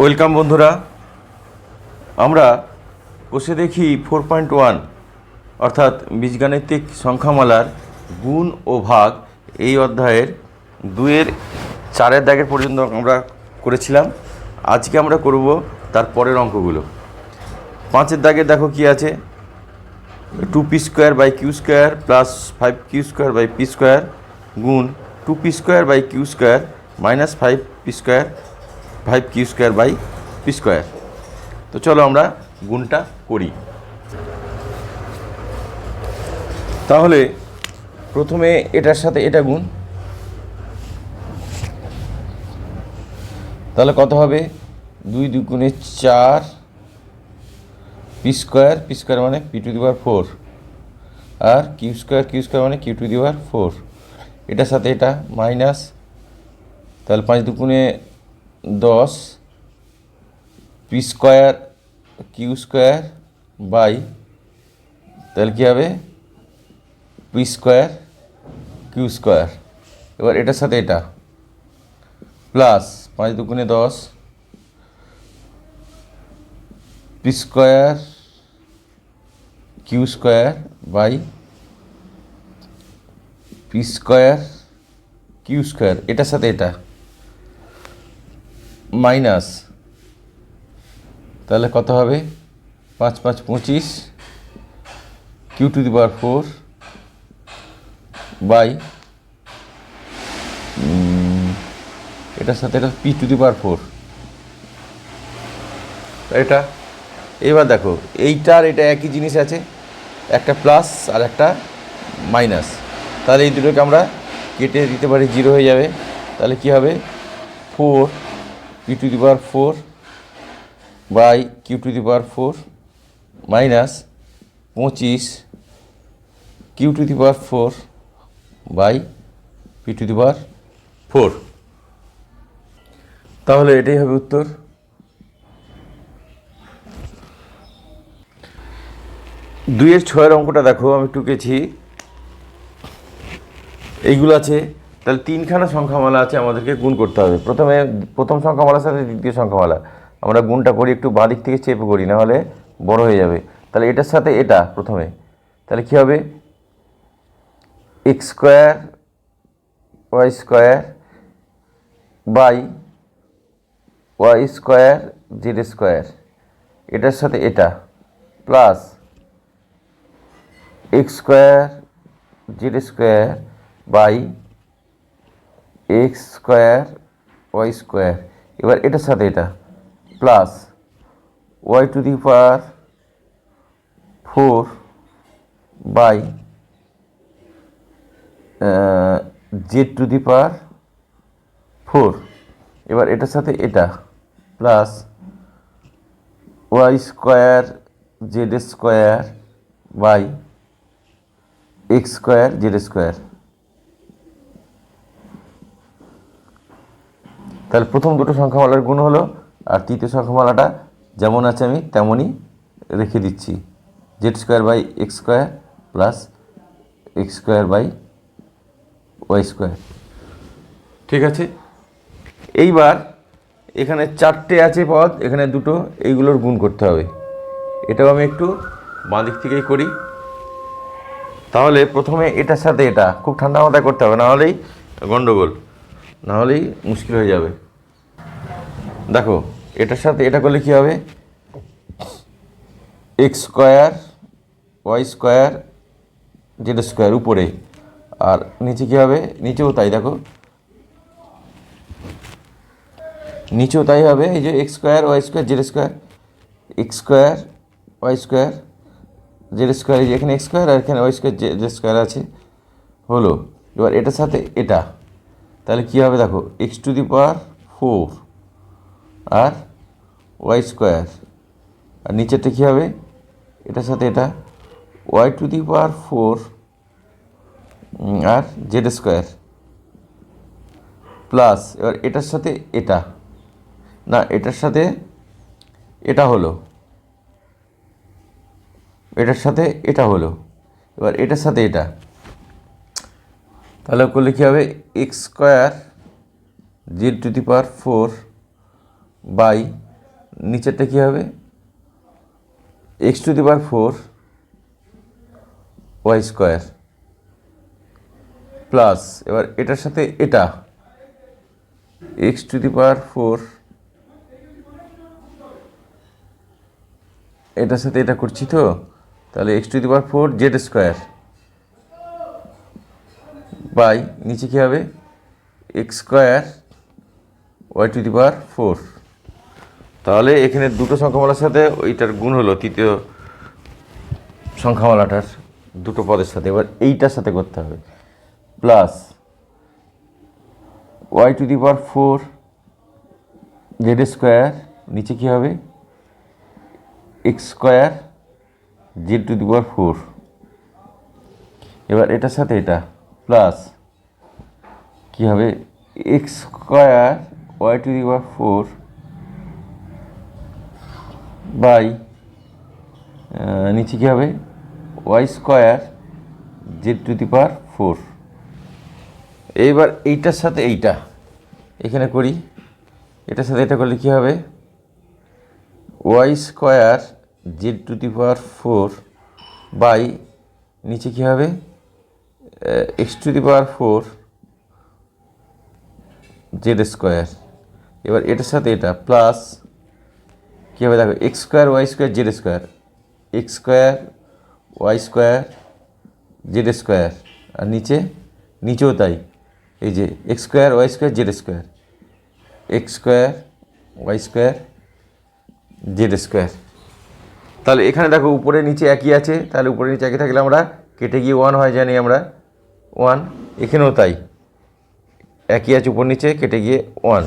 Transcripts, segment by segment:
Welcome বন্ধুরা। আমরা বসে দেখি ফোর পয়েন্ট ওয়ান অর্থাৎ বীজগাণিতিক সংখ্যামালার গুণ ও ভাগ এই অধ্যায়ের দুয়ের চারের দাগের পর্যন্ত আমরা করেছিলাম। আজকে আমরা করব তার পরের অঙ্কগুলো। পাঁচের দাগে দেখো কি আছে? Two p square by q square plus five q square by p square গুণ two p square by q square minus five p square five q square by p square. তো চলো আমরা গুণটা করি। তাহলে প্রথমে এটার সাথে এটা গুণ। তাহলে কত হবে? দুই দুগুণে চার পি স্কোয়ার। পি স্কোয়ার মানে পি টু দি ফোর। আর কিউ স্কোয়ার কিউ স্কোয়ার মানে কিউ টু দি ফোর। এটার সাথে এটা মাইনাস, তাহলে পাঁচ দুগুণে দশ p square q square by, তাহলে কী হবে? P square q square. এবার এটার সাথে এটা। প্লাস পাঁচ দুগুণে দশ p square q square by p square q square. এটার সাথে এটা। মাইনাস, তাহলে কত হবে? পাঁচ পাঁচ, পঁচিশ, q to the power four by এটার সাথে এটা p to the power four. এটা, এবার দেখো, এইটার এটা একই জিনিস আছে, একটা প্লাস আর একটা মাইনাস। তাহলে এই দুটোকে আমরা কেটে দিতে পারি, জিরো হয়ে যাবে। তাহলে কি হবে? Four p to the power four by q to the power four minus পঁচিশ q to the power four by p to the power four তাহলে এটাই হবে উত্তর। দুইয়ের ছয়ের অঙ্কটা দেখো, আমি টুকেছি এইগুলো আছে তাহলে তিনখানা সংখ্যামালা আছে আমাদেরকে গুণ করতে হবে। প্রথমে, প্রথম সংখ্যামালার সাথে দ্বিতীয় সংখ্যামালা। আমরা গুণটা করি, একটু বাঁ দিক থেকে চেপে করি, নাহলে বড় হয়ে যাবে। তাহলে এটার সাথে এটা প্রথমে। তাহলে কী হবে? X square y square by y square z square এটার সাথে এটা plus x square z square by x square y square এবার এটার সাথে এটা plus y to the power four by z to the power four এবার এটার সাথে এটা plus y square z square by x square z square তাহলে প্রথম দুটো সংখ্যামালার গুণ হলো, আর তৃতীয় সংখ্যামালাটা যেমন আছে আমি তেমনই রেখে দিচ্ছি। Z square by x square plus x square by y square ঠিক আছে? এইবার এখানে চারটে আছে পদ, এখানে দুটো, এইগুলোর গুণ করতে হবে। এটাও আমি একটু বাঁ দিক থেকেই করি। তাহলে প্রথমে এটার সাথে এটা, খুব ঠান্ডা মাথায় করতে হবে নাহলেই গন্ডগোল। নাহলেই মুশকিল হয়ে যাবে। দেখো, এটার সাথে এটা করলে কী হবে? X square y square z square উপরে। আর নিচে কী হবে? নিচেও তাই, দেখো। নিচেও তাই হবে, এই যে x square y square z square x square y square z square এই যে এখানে এক্স স্কোয়ার আর এখানে ওয়াই স্কোয়ার জেড স্কোয়ার আছে। হলো, এবার এটার সাথে এটা। তাহলে কী হবে দেখো x to the power four R y square আর নিচেরটা কী হবে? এটার সাথে এটা y to the power four R z square plus এবার এটার সাথে এটা। না, এটার সাথে এটা হলো। এটার সাথে এটা হলো। এবার এটার সাথে এটা। তাহলে করলে কী হবে x square z to the power four by, নিচেরটা কী হবে? X to the power four y square plus এবার এটার সাথে এটা x to the power four এটার সাথে এটা করছি তো? তাহলে x to the power four z square by নিচে কী হবে? X square y to the power four. তাহলে এখানে দুটো সংখ্যামালার সাথে ওইটার গুণ হলো তৃতীয় সংখ্যামালাটার দুটো পদের সাথে। এবার এইটার সাথে করতে হবে। Plus y to the power four z square নিচে কী হবে? X square z to the power four. এবার এটার সাথে এটা। প্লাস কী হবে? X square y to the power four by নিচে কী হবে? Y square z to the power four এইবার এইটার সাথে এইটা এখানে করি। এটার সাথে এটা করলে কী হবে? Y square z to the power four by নিচে কী হবে? X to the power four z square এবার এটার সাথে এটা প্লাস কী হবে দেখো x square y square z square x square y square z square আর নিচে, নিচেও তাই। এই যে x square y square z square x square y square z square তাহলে এখানে দেখো উপরে নিচে একই আছে, তাহলে উপরে নিচে একই থাকলে আমরা কেটে গিয়ে ওয়ান হয় জানি আমরা। ওয়ান, এখানেও তাই। একই আছে উপর নিচে, কেটে গিয়ে ওয়ান।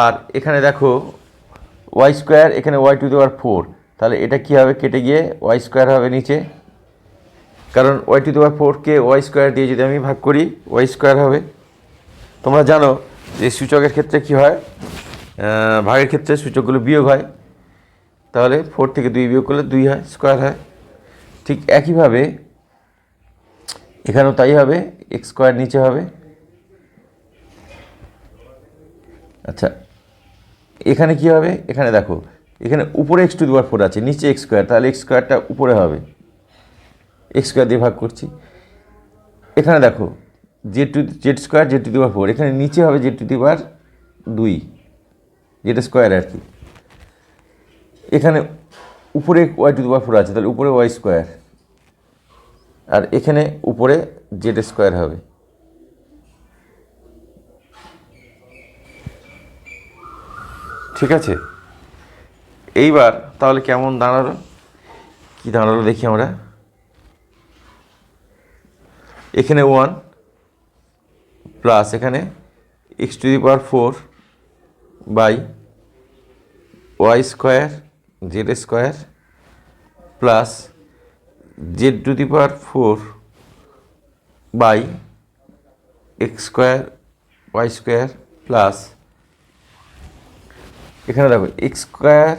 আর এখানে দেখো, ওয়াই স্কোয়ার, এখানে y to the power four. তাহলে এটা কী হবে? কেটে গিয়ে ওয়াই স্কোয়ার হবে নিচে। কারণ ওয়াই টু দেওয়ার ফোরকে ওয়াই স্কোয়ার দিয়ে যদি আমি ভাগ করি, ওয়াই স্কোয়ার হবে। তোমরা জানো যে সূচকের ক্ষেত্রে কি হয়? ভাগের ক্ষেত্রে সূচকগুলো বিয়োগ হয়। তাহলে ফোর থেকে দুই বিয়োগ করলে দুই হয়, স্কোয়ার হয়। ঠিক একইভাবে এখানেও তাই হবে এক্স স্কোয়ার নিচে হবে। আচ্ছা এখানে কি হবে? এখানে দেখো, এখানে উপরে এক্স টু দেওয়ার ফোর আছে, নিচে এক্স স্কোয়ার তাহলে এক্স স্কোয়ারটা উপরে হবে। এক্স স্কোয়ার দিয়ে ভাগ করছি। এখানে দেখো z to z square z to the power four এখানে নিচে হবে জেড টু দেওয়ার দুই জেড স্কোয়ার আর কি। এখানে উপরে ওয়াই টু দেওয়ার ফোর আছে, তাহলে উপরে ওয়াই স্কোয়ার আর এখানে উপরে জেড স্কোয়ার হবে। ঠিক আছে? এইবার তাহলে কেমন দাঁড়াল? কি দাঁড়াল দেখি আমরা। এখানে ওয়ান প্লাস এখানে x to the power four by y square z square plus z to the power four by x square y square plus এখানে দেখো x square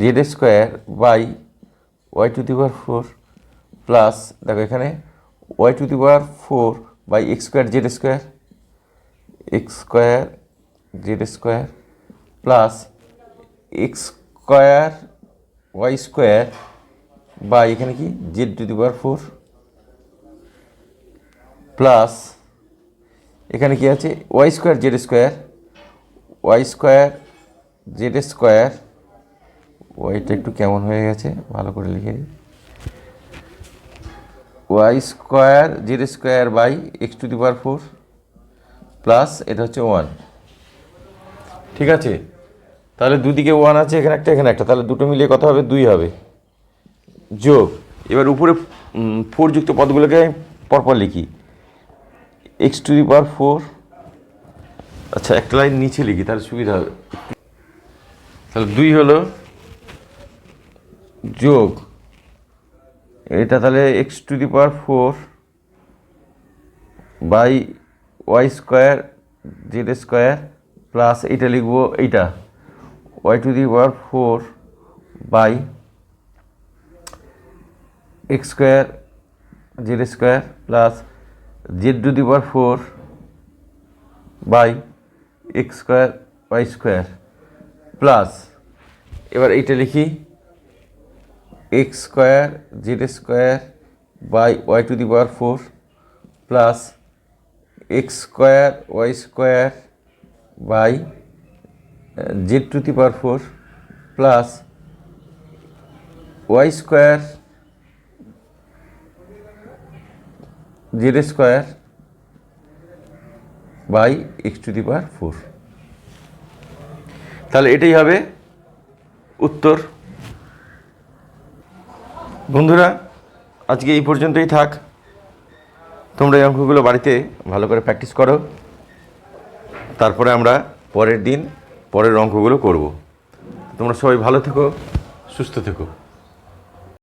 z square by y to the power four plus দেখো এখানে y to the power four by x square z square x square z square plus x square y square by এখানে কি? Z to the power four plus এখানে কি আছে? Y square z square y square z square ওয়াইটা একটু কেমন হয়ে গেছে? ভালো করে লিখে দিই। Y square z square by x to the power four plus এটা হচ্ছে ওয়ান ঠিক আছে? তাহলে দুদিকে ওয়ান আছে, এখানে একটা এখানে একটা। তাহলে দুটো মিলিয়ে কত হবে? দুই হবে। যোগ। এবার উপরে ফোর যুক্ত পদগুলোকে পরপর লিখি। X to the power four আচ্ছা একটা লাইন নিচে লিখি, তাহলে সুবিধা হবে। তাহলে দুই হলো যোগ। এটা তাহলে X to the power four by Y square Z square plus এইটা লিখব এইটা। Y to the power four by X square, Z square plus Z to the power four by X square, Y square plus, এবার এইটা লিখি, X square, Z square by Y to the power four plus X square, Y square by Z to the power four plus Y square Z square by X to the power four. তাহলে এটাই হবে উত্তর। বন্ধুরা, আজকে এই পর্যন্তই থাক। তোমরা এই অঙ্কগুলো বাড়িতে ভালো করে প্র্যাকটিস করো। তারপরে আমরা পরের দিন পরের অঙ্কগুলো করব। তোমরা সবাই ভালো থেকো, সুস্থ থেকো।